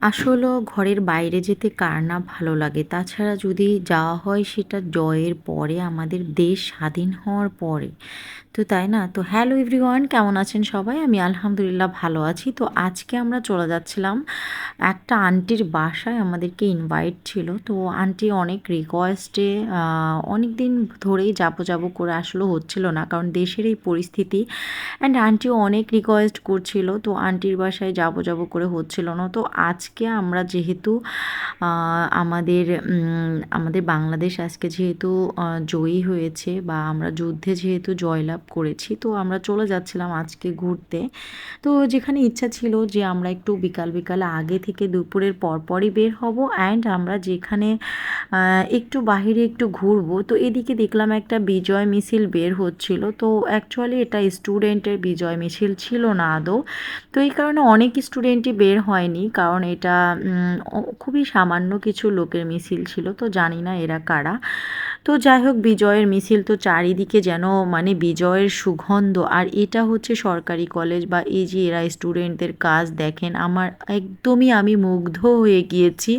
আসলেও ঘরের বাইরে যেতে কার না ভালো লাগে। তাছাড়া যদি যাওয়া হয়, সেটা জয়ের পরে, আমাদের দেশ স্বাধীন হওয়ার পরে। তো তাই না? তো হ্যালো এভরিওয়ান, কেমন আছেন সবাই? আমি আলহামদুলিল্লাহ ভালো আছি। তো আজকে আমরা চলে যাচ্ছিলাম একটা আন্টির বাসায়, আমাদেরকে ইনভাইট ছিল। তো আন্টি অনেক রিকোয়েস্টে অনেক দিন ধরেই যাব যাব করে আসলে হচ্ছিল না, কারণ দেশের এই পরিস্থিতি অ্যান্ড আন্টিও অনেক রিকোয়েস্ট করছিল। তো আন্টির বাসায় যাব যাব করে হচ্ছিল না। তো আজকে আমরা যেহেতু আমাদের আমাদের বাংলাদেশ আজকে যেহেতু জয়ী হয়েছে বা আমরা যুদ্ধে যেহেতু জয়লাভ করেছি। তো আমরা চলে যাচ্ছিলাম আজকে ঘুরতে। তো যেখানে ইচ্ছা ছিল যে আমরা একটু বিকাল, বিকালে আগে থেকে দুপুরের পরপরই বের হব অ্যান্ড আমরা যেখানে একটু বাহিরে একটু ঘুরবো। তো এদিকে দেখলাম একটা বিজয় মিছিল বের হচ্ছিল। তো অ্যাকচুয়ালি এটা স্টুডেন্টের বিজয় মিছিল ছিল না আদৌ। তো এই কারণে অনেক স্টুডেন্টই বের হয়নি। কারণ এটা খুবই সামান্য কিছু লোকের মিছিল ছিল। তো জানি না এরা কারা। তো যাই হোক, বিজয়ের মিছিল তো চারিদিকে যেন মানে বিজয়ের সুগন্ধ। আর এটা হচ্ছে সরকারি কলেজ বা এই যে এরা স্টুডেন্টদের কাজ দেখেন, আমার একদমই আমি মুগ্ধ হয়ে গিয়েছি।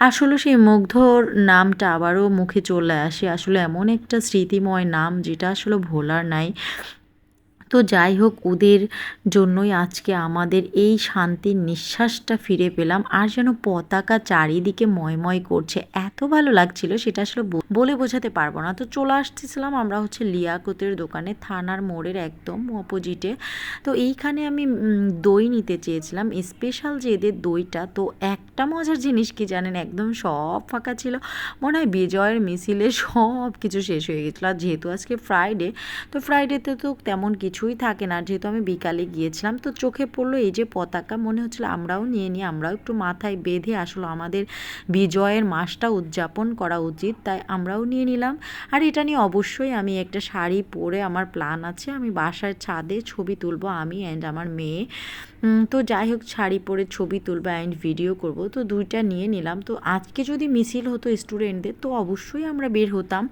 আসলে সেই মুগ্ধর নামটা আবারও মুখে চলে আসে। আসলে এমন একটা স্মৃতিময় নাম যেটা আসলে ভোলার নাই। তো যাই হোক, ওদের জন্যই আজকে আমাদের এই শান্তির নিঃশ্বাসটা ফিরে পেলাম। আর যেন পতাকা চারিদিকে ময়ময় করছে। এত ভালো লাগছিল, সেটা আসলে বলে বোঝাতে পারব না। তো চলে আসতেছিলাম আমরা হচ্ছে লিয়াকতের দোকানে, থানার মোড়ের একদম অপোজিটে তো এইখানে আমি দই নিতে চেয়েছিলাম। স্পেশাল যে এদের দইটা, তো একটা মজার জিনিস কি জানেন, একদম সব ফাঁকা ছিল। মনে হয় বিজয়ের মিছিলে সব কিছু শেষ হয়ে গেছিল। আর যেহেতু আজকে ফ্রাইডে তো ফ্রাইডেতে তো তেমন কিছু কিছুই থাকে না। যেহেতু আমি বিকালে গিয়েছিলাম, তো চোখে পড়ল এই যে পতাকা, মনে হচ্ছিল আমরাও নিয়ে নিই, আমরাও একটু মাথায় বেঁধে আসলো আমাদের বিজয়ের মাসটা উদযাপন করা উচিত, তাই আমরাও নিয়ে নিলাম। আর এটা নিয়ে অবশ্যই আমি একটা শাড়ি পরে আমার প্ল্যান আছে, আমি বাসার ছাদে ছবি তুলবো, আমি অ্যান্ড আমার মেয়ে। তো যাই হোক, শাড়ি পরে ছবি তুলবো অ্যান্ড ভিডিও করব। তো দুইটা নিয়ে নিলাম। তো আজকে যদি মিছিল হতো স্টুডেন্টদের তো অবশ্যই আমরা বের হতাম।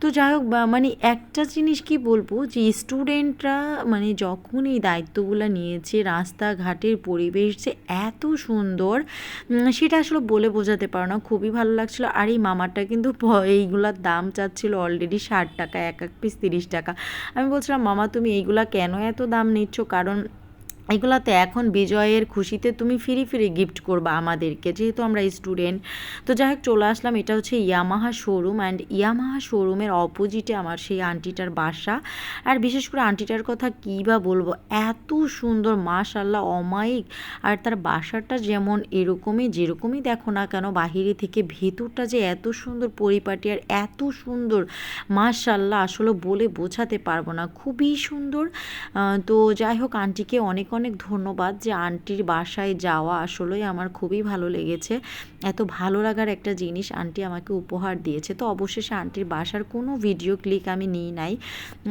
তো যাই হোক মানে একটা জিনিস কি বলব, যে স্টুডেন্টরা মানে যখন এই দায়িত্বগুলো নিয়েছে, রাস্তাঘাটের পরিবেশ যে এত সুন্দর সেটা আসলে বলে বোঝাতে পারো না। খুবই ভালো লাগছিল। আর এই মামাটা কিন্তু এইগুলার দাম চাচ্ছিলো অলরেডি ষাট টাকা, এক এক পিস তিরিশ টাকা। আমি বলছিলাম, মামা, তুমি এইগুলা কেন এত দাম নিচ্ছ? কারণ এগুলাতে এখন বিজয়ের খুশিতে তুমি ফিরি ফিরি গিফট করবা আমাদেরকে, যেহেতু আমরা স্টুডেন্ট তো যাই হোক, চলে আসলাম, এটা হচ্ছে ইয়ামাহা শোরুম অ্যান্ড ইয়ামাহা শোরুমের অপোজিটে আমার সেই আন্টিটার বাসা। আর বিশেষ করে আন্টিটার কথা কী বা বলব, এত সুন্দর মাশাল্লাহ অমায়িক। আর তার বাসাটা যেমন এরকমই, যেরকমই দেখো না কেন, বাহিরে থেকে ভেতরটা যে এত সুন্দর পরিপাটি আর এত সুন্দর মাশাল্লাহ আসলে বলে বোঝাতে পারব না। খুবই সুন্দর। তো যাই হোক আন্টিকে অনেক অনেক ধন্যবাদ যে আন্টির বাসায় যাওয়া আসলেই আমার খুবই ভালো লেগেছে। এত ভালো লাগার একটা জিনিস আন্টি আমাকে উপহার দিয়েছে। তো অবশেষে আন্টির বাসার কোনো ভিডিও ক্লিক আমি নিই নাই।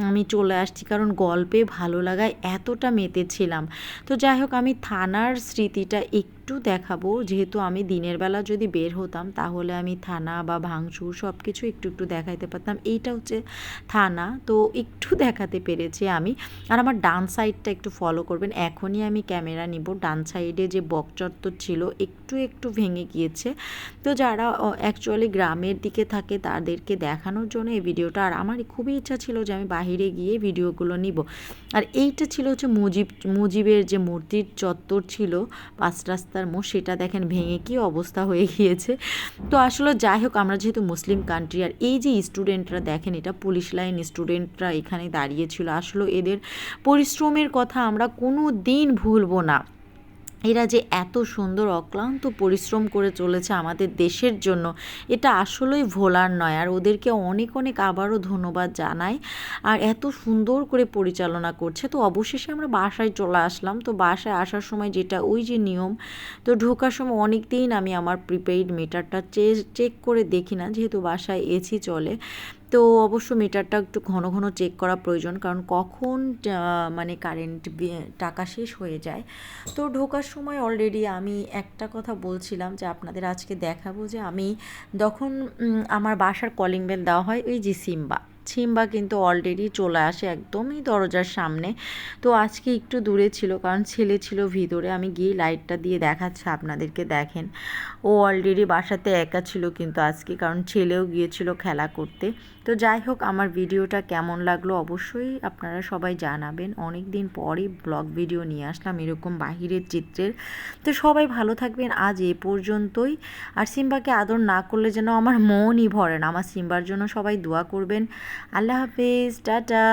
আমি চলে আসছি কারণ গল্পে ভালো লাগায় এতটা মেতেছিলাম তো যাই হোক, আমি থানার স্মৃতিটা একটু একটু দেখাবো। যেহেতু আমি দিনের বেলা যদি বের হতাম, তাহলে আমি থানা বা ভাঙচুর সব কিছু একটু একটু দেখাইতে পারতাম। এইটা হচ্ছে থানা। তো একটু দেখাতে পেরেছি আমি। আর আমার ডান সাইডটা একটু ফলো করবেন। এখনই আমি ক্যামেরা নিব। ডান সাইডে যে বকচত্বর ছিল, একটু একটু ভেঙে গিয়েছে। তো যারা অ্যাকচুয়ালি গ্রামের দিকে থাকে, তাদেরকে দেখানোর জন্য এই ভিডিওটা। আর আমার খুবই ইচ্ছা ছিল যে আমি বাহিরে গিয়ে ভিডিওগুলো নিব। আর এইটা ছিল হচ্ছে মুজিব, মুজিবের যে মূর্তির চত্বর ছিল, পাঁচ রাস্তা রাস্তার মোড় সেটা দেখেন ভেঙে কি অবস্থা হয়ে গিয়েছে। তো আসলে যাই হোক আমরা যেহেতু মুসলিম কান্ট্রি আর এই যে স্টুডেন্টরা দেখেন, এটা পুলিশ লাইন স্টুডেন্টরা এখানে দাঁড়িয়েছিল আসলে এদের পরিশ্রমের কথা আমরা কোনো দিন ভুলবো না। এরা যে এত সুন্দর অক্লান্ত পরিশ্রম করে চলেছে আমাদের দেশের জন্য, এটা আসলেই ভোলার নয়। আর ওদেরকে অনেক অনেক আবারও ধন্যবাদ জানাই। আর এত সুন্দর করে পরিচালনা করছে। তো অবশেষে আমরা বাসায় চলে আসলাম। তো বাসায় আসার সময় যেটা, ওই যে নিয়ম, তো ঢোকার সময় অনেক দিন আমি আমার প্রিপেইড মিটারটা চেক করে দেখি না, যেহেতু বাসায় এসি চলে। তো অবশ্য মিটারটা একটু ঘন ঘন চেক করা প্রয়োজন, কারণ কখন মানে কারেন্ট টাকা শেষ হয়ে যায়। তো ঢোকার সময় অলরেডি আমি একটা কথা বলছিলাম যে আপনাদের আজকে দেখাবো যে আমি যখন আমার বাসার কলিং বেল দেওয়া হয় ওই যে সিম্বা। সিম্বা কিন্তু অলরেডি চলে আসে একদমই দরজার সামনে। তো আজকে একটু দূরে ছিল, কারণ ছেলে ছিল ভিতরে। আমি গিয়ে লাইটটা দিয়ে দেখাচ্ছি, আপনাদেরকে দেখেন। ও অলরেডি বাসাতে একা ছিল কিন্তু আজকে, কারণ ছেলেও গিয়েছিল খেলা করতে। তো যাই হোক, আমার ভিডিওটা কেমন লাগল অবশ্যই আপনারা সবাই জানাবেন। অনেক দিন পরই ব্লগ ভিডিও নিয়ে আসলাম, এরকম বাহিরের চিত্রের। তো সবাই ভালো থাকবেন, আজ এ পর্যন্তই। আর সিম্বাকে আদর না করলে যেন আমার মনই ভরে না। আমার সিম্বার জন্য সবাই দোয়া করবেন। আল্লাহ হাফেজ টাটা